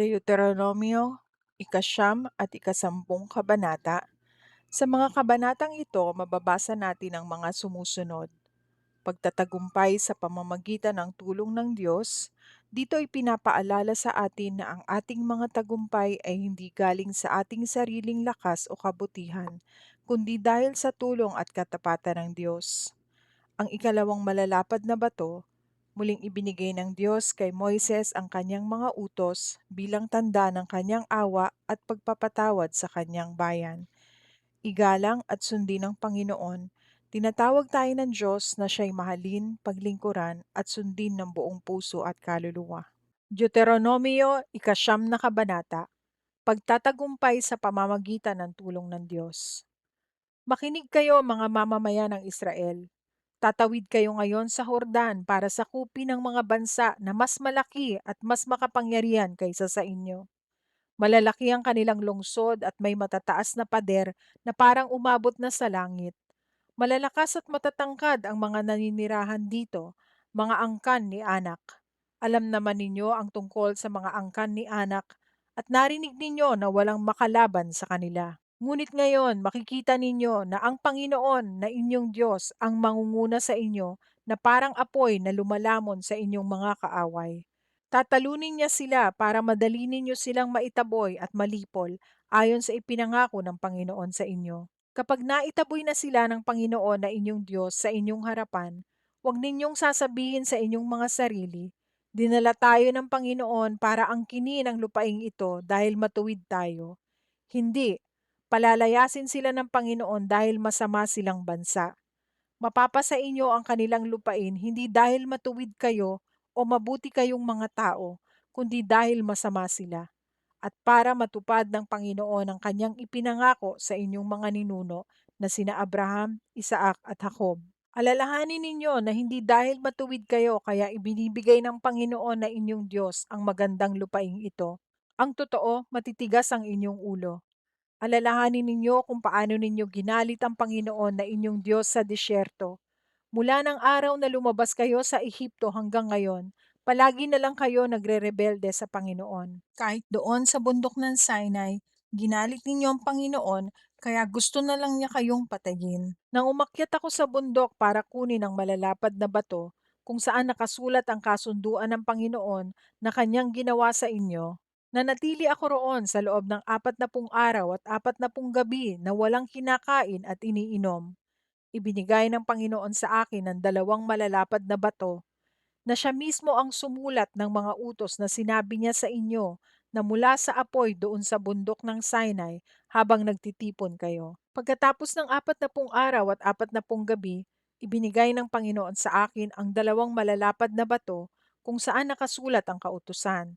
Deuteronomio, ikasyam at ikasampung kabanata. Sa mga kabanatang ito, mababasa natin ang mga sumusunod. Pagtatagumpay sa pamamagitan ng tulong ng Diyos, dito ay pinapaalala sa atin na ang ating mga tagumpay ay hindi galing sa ating sariling lakas o kabutihan, kundi dahil sa tulong at katapatan ng Diyos. Ang ikalawang malalapad na bato Muling ibinigay ng Diyos kay Moises ang kanyang mga utos bilang tanda ng kanyang awa at pagpapatawad sa kanyang bayan. Igalang at sundin ng Panginoon, tinatawag tayo ng Diyos na siya'y mahalin, paglingkuran at sundin ng buong puso at kaluluwa. Deuteronomio, ikasyam na kabanata, Pagtatagumpay sa pamamagitan ng tulong ng Diyos. Makinig kayo mga mamamayan ng Israel Tatawid kayo ngayon sa Hordan para sakupin ang mga bansa na mas malaki at mas makapangyarihan kaysa sa inyo. Malalaki ang kanilang lungsod at may matataas na pader na parang umabot na sa langit. Malalakas at matatangkad ang mga naninirahan dito, mga angkan ni anak. Alam naman ninyo ang tungkol sa mga angkan ni anak at narinig ninyo na walang makalaban sa kanila. Ngunit ngayon makikita ninyo na ang Panginoon na inyong Diyos ang mangunguna sa inyo na parang apoy na lumalamon sa inyong mga kaaway. Tatalunin niya sila para madali ninyo silang maitaboy at malipol ayon sa ipinangako ng Panginoon sa inyo. Kapag naitaboy na sila ng Panginoon na inyong Diyos sa inyong harapan, huwag ninyong sasabihin sa inyong mga sarili, Dinala tayo ng Panginoon para angkinin ang lupaing ito dahil matuwid tayo. Hindi, Palalayasin sila ng Panginoon dahil masama silang bansa. Mapapasa inyo ang kanilang lupain hindi dahil matuwid kayo o mabuti kayong mga tao, kundi dahil masama sila. At para matupad ng Panginoon ang kanyang ipinangako sa inyong mga ninuno na sina Abraham, Isaac at Jacob. Alalahanin ninyo na hindi dahil matuwid kayo kaya ibinibigay ng Panginoon na inyong Diyos ang magandang lupaing ito. Ang totoo, matitigas ang inyong ulo Alalahanin ninyo kung paano ninyo ginalit ang Panginoon na inyong Diyos sa disyerto. Mula ng araw na lumabas kayo sa Ehipto hanggang ngayon, palagi na lang kayo nagre-rebelde sa Panginoon. Kahit doon sa bundok ng Sinai, ginalit ninyo ang Panginoon, kaya gusto na lang niya kayong patayin. Nang umakyat ako sa bundok para kunin ang malalapad na bato, kung saan nakasulat ang kasunduan ng Panginoon na kanyang ginawa sa inyo, Nanatili ako roon sa loob ng apat na pung araw at apat na pung gabi na walang kinakain at iniinom. Ibinigay ng Panginoon sa akin ang dalawang malalapad na bato na siya mismo ang sumulat ng mga utos na sinabi niya sa inyo na mula sa apoy doon sa bundok ng Sinai habang nagtitipon kayo. Pagkatapos ng apat na pung araw at apat na pung gabi, ibinigay ng Panginoon sa akin ang dalawang malalapad na bato kung saan nakasulat ang kautusan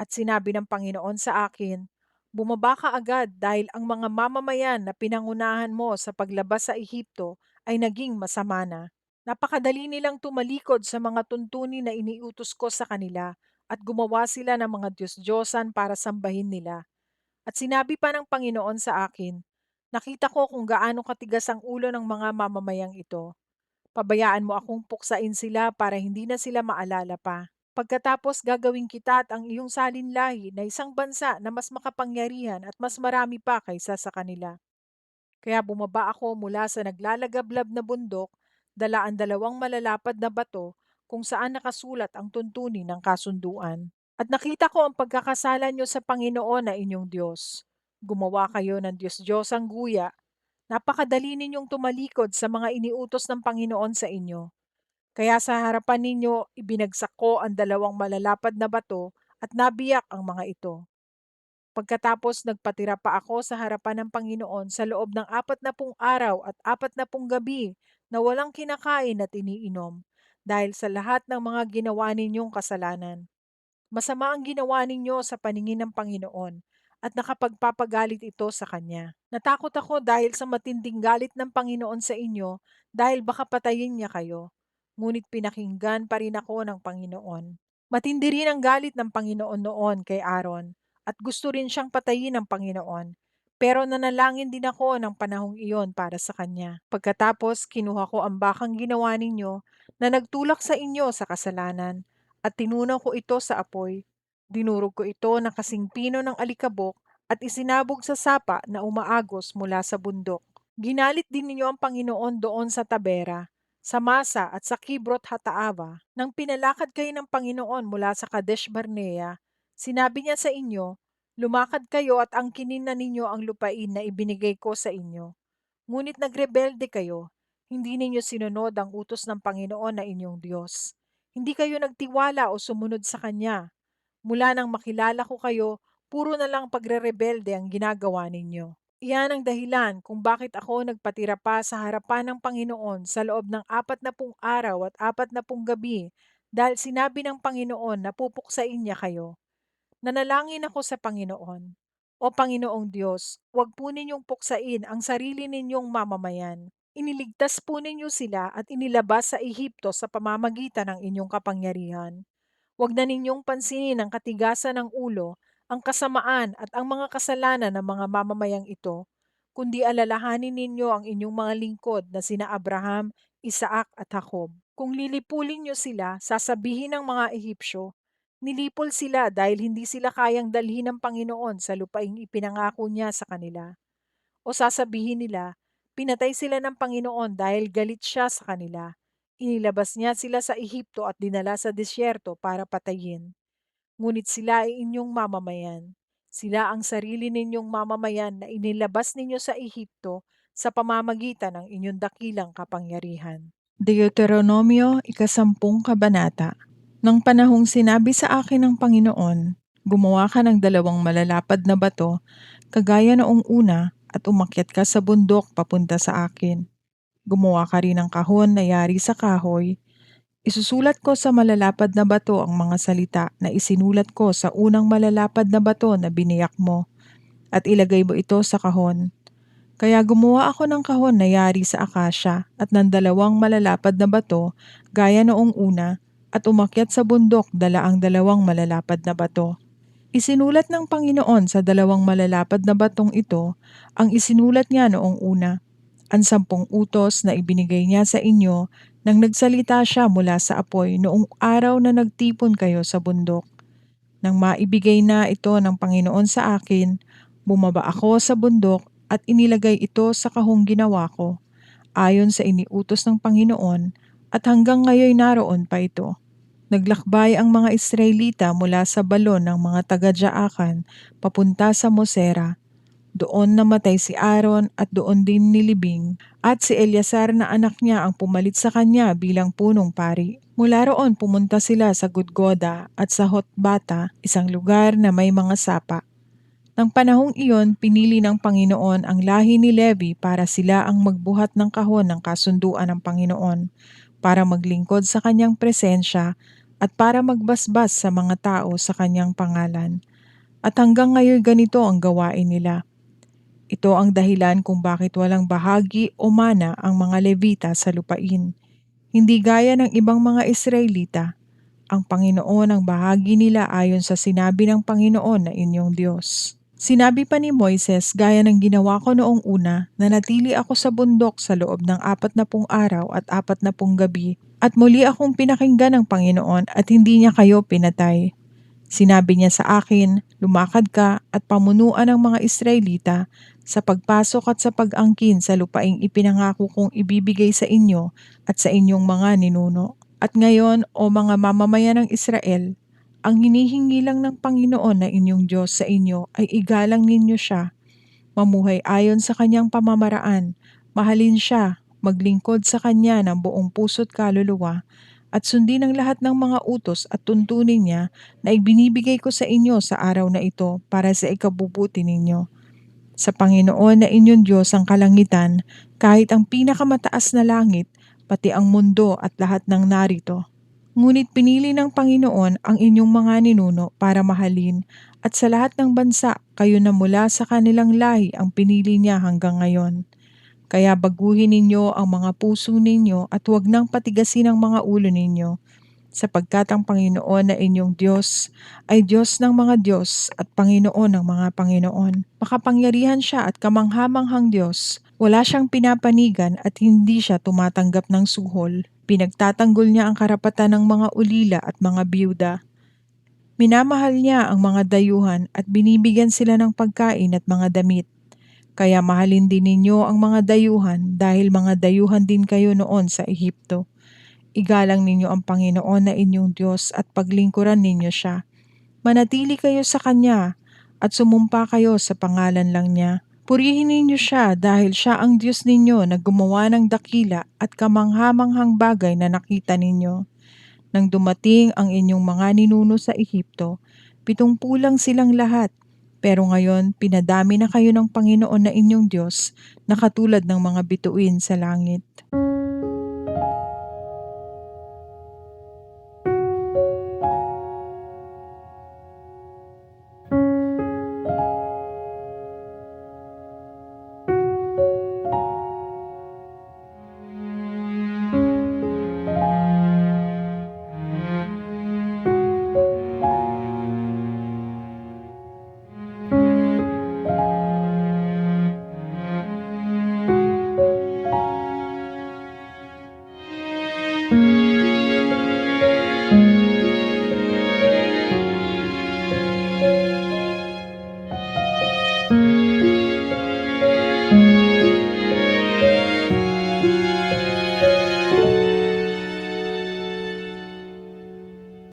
at sinabi ng Panginoon sa akin, Bumaba ka agad dahil ang mga mamamayan na pinangunahan mo sa paglabas sa Ehipto ay naging masama na. Napakadali nilang tumalikod sa mga tuntunin na iniutos ko sa kanila at gumawa sila ng mga Diyos-Diyosan para sambahin nila. At sinabi pa ng Panginoon sa akin, Nakita ko kung gaano katigas ang ulo ng mga mamamayang ito. Pabayaan mo akong puksain sila para hindi na sila maalala pa. Pagkatapos gagawin kita at ang iyong salinlahi na isang bansa na mas makapangyarihan at mas marami pa kaysa sa kanila. Kaya bumaba ako mula sa naglalagablab na bundok, dala ang dalawang malalapad na bato kung saan nakasulat ang tuntunin ng kasunduan. At nakita ko ang pagkakasala niyo sa Panginoon na inyong Diyos. Gumawa kayo ng Diyos-Diyos ang guya. Napakadali ninyong tumalikod sa mga iniutos ng Panginoon sa inyo kaya sa harapan ninyo ibinagsak ko ang dalawang malalapad na bato at nabiyak ang mga ito. Pagkatapos nagpatira pa ako sa harapan ng Panginoon sa loob ng apat na pung araw at apat na pung gabi na walang kinakain at iniinom dahil sa lahat ng mga ginawa ninyong kasalanan. Masama ang ginawa ninyo sa paningin ng Panginoon at nakapagpapagalit ito sa Kanya. Natakot ako dahil sa matinding galit ng Panginoon sa inyo dahil baka patayin niya kayo ngunit pinakinggan pa rin ako ng Panginoon. Matindi rin ang galit ng Panginoon noon kay Aaron at gusto rin siyang patayin ng Panginoon. Pero nanalangin din ako ng panahong iyon para sa kanya. Pagkatapos, kinuha ko ang bakang ginawa ninyo na nagtulak sa inyo sa kasalanan at tinunaw ko ito sa apoy. Dinurog ko ito na kasing pino ng alikabok at isinabog sa sapa na umaagos mula sa bundok. Ginalit din ninyo ang Panginoon doon sa Tabera, sa Masa at sa Kibrot Hataava. Nang pinalakad kayo ng Panginoon mula sa Kadesh Barnea, sinabi niya sa inyo, Lumakad kayo at angkinin na ninyo ang lupain na ibinigay ko sa inyo. Ngunit nagrebelde kayo, hindi ninyo sinunod ang utos ng Panginoon na inyong Diyos. Hindi kayo nagtiwala o sumunod sa Kanya. Mula nang makilala ko kayo, puro na lang pagre-rebelde ang ginagawa ninyo. Iyan ang dahilan kung bakit ako nagpatira pa sa harapan ng Panginoon sa loob ng apat na pung araw at apat na pung gabi dahil sinabi ng Panginoon na pupuksain niya kayo. Nanalangin ako sa Panginoon. O Panginoong Diyos, huwag po ninyong puksain ang sarili ninyong mamamayan. Iniligtas po ninyo sila at inilabas sa Ehipto sa pamamagitan ng inyong kapangyarihan. Huwag na ninyong pansinin ang katigasan ng ulo, ang kasamaan at ang mga kasalanan ng mga mamamayang ito, kundi alalahanin ninyo ang inyong mga lingkod na sina Abraham, Isaac at Jacob. Kung lilipulin niyo sila, sasabihin ng mga Ehipsyo, Nilipol sila dahil hindi sila kayang dalhin ng Panginoon sa lupaing ipinangako niya sa kanila. O sasabihin nila, pinatay sila ng Panginoon dahil galit siya sa kanila. Inilabas niya sila sa Ehipto at dinala sa disyerto para patayin. Ngunit sila ay inyong mamamayan. Sila ang sarili ninyong mamamayan na inilabas ninyo sa Ehipto sa pamamagitan ng inyong dakilang kapangyarihan. Deuteronomio, ikasampung kabanata. Nang panahong sinabi sa akin ng Panginoon, gumawa ka ng dalawang malalapad na bato, kagaya noong una, at umakyat ka sa bundok papunta sa akin. Gumawa ka rin ng kahon na yari sa kahoy. Isusulat ko sa malalapad na bato ang mga salita na isinulat ko sa unang malalapad na bato na biniyak mo, at ilagay mo ito sa kahon. Kaya gumawa ako ng kahon na yari sa akasya at ng dalawang malalapad na bato gaya noong una at umakyat sa bundok dala ang dalawang malalapad na bato. Isinulat ng Panginoon sa dalawang malalapad na batong ito ang isinulat niya noong una, ang sampung utos na ibinigay niya sa inyo nang nagsalita siya mula sa apoy noong araw na nagtipon kayo sa bundok. Nang maibigay na ito ng Panginoon sa akin, bumaba ako sa bundok at inilagay ito sa kahong ginawa ko, ayon sa iniutos ng Panginoon at hanggang ngayon naroon pa ito. Naglakbay ang mga Israelita mula sa balon ng mga taga-Jaakan papunta sa Mosera. Doon namatay si Aaron at doon din nilibing at si Eleazar na anak niya ang pumalit sa kanya bilang punong pari. Mula roon pumunta sila sa Gudgoda at sa Hotbata, isang lugar na may mga sapa. Nang panahong iyon, pinili ng Panginoon ang lahi ni Levi para sila ang magbuhat ng kahon ng kasunduan ng Panginoon, para maglingkod sa kanyang presensya at para magbasbas sa mga tao sa kanyang pangalan. At hanggang ngayon ganito ang gawain nila. Ito ang dahilan kung bakit walang bahagi o mana ang mga Levita sa lupain. Hindi gaya ng ibang mga Israelita, ang Panginoon ang bahagi nila ayon sa sinabi ng Panginoon na inyong Diyos. Sinabi pa ni Moises gaya ng ginawa ko noong una na natili ako sa bundok sa loob ng apat na pung araw at apat na pung gabi at muli akong pinakinggan ng Panginoon at hindi niya kayo pinatay. Sinabi niya sa akin, lumakad ka at pamunuan ng mga Israelita sa pagpasok at sa pag-angkin sa lupaing ipinangako kong ibibigay sa inyo at sa inyong mga ninuno. At ngayon, o mga mamamayan ng Israel, ang hinihingi lang ng Panginoon na inyong Diyos sa inyo ay igalang ninyo siya, mamuhay ayon sa kanyang pamamaraan, mahalin siya, maglingkod sa kanya ng buong puso't kaluluwa, at sundin ang lahat ng mga utos at tuntunin niya na ibinibigay ko sa inyo sa araw na ito para sa ikabubuti ninyo. Sa Panginoon na inyong Diyos ang kalangitan, kahit ang pinakamataas na langit, pati ang mundo at lahat ng narito Ngunit pinili ng Panginoon ang inyong mga ninuno para mahalin at sa lahat ng bansa kayo na mula sa kanilang lahi ang pinili niya hanggang ngayon. Kaya baguhin ninyo ang mga puso ninyo at huwag nang patigasin ang mga ulo ninyo, sapagkat ang Panginoon na inyong Diyos ay Diyos ng mga Diyos at Panginoon ng mga Panginoon. Makapangyarihan siya at kamanghamanghang Diyos. Wala siyang pinapanigan at hindi siya tumatanggap ng suhol. Pinagtatanggol niya ang karapatan ng mga ulila at mga biyuda. Minamahal niya ang mga dayuhan at binibigyan sila ng pagkain at mga damit. Kaya mahalin din ninyo ang mga dayuhan dahil mga dayuhan din kayo noon sa Ehipto. Igalang ninyo ang Panginoon na inyong Diyos at paglingkuran ninyo siya. Manatili kayo sa Kanya at sumumpa kayo sa pangalan lang niya. Purihin ninyo siya dahil siya ang Diyos ninyo na gumawa ng dakila at kamanghamanghang bagay na nakita ninyo. Nang dumating ang inyong mga ninuno sa Ehipto, pitungpu lang silang lahat. Pero ngayon, pinadami na kayo ng Panginoon na inyong Diyos na katulad ng mga bituin sa langit.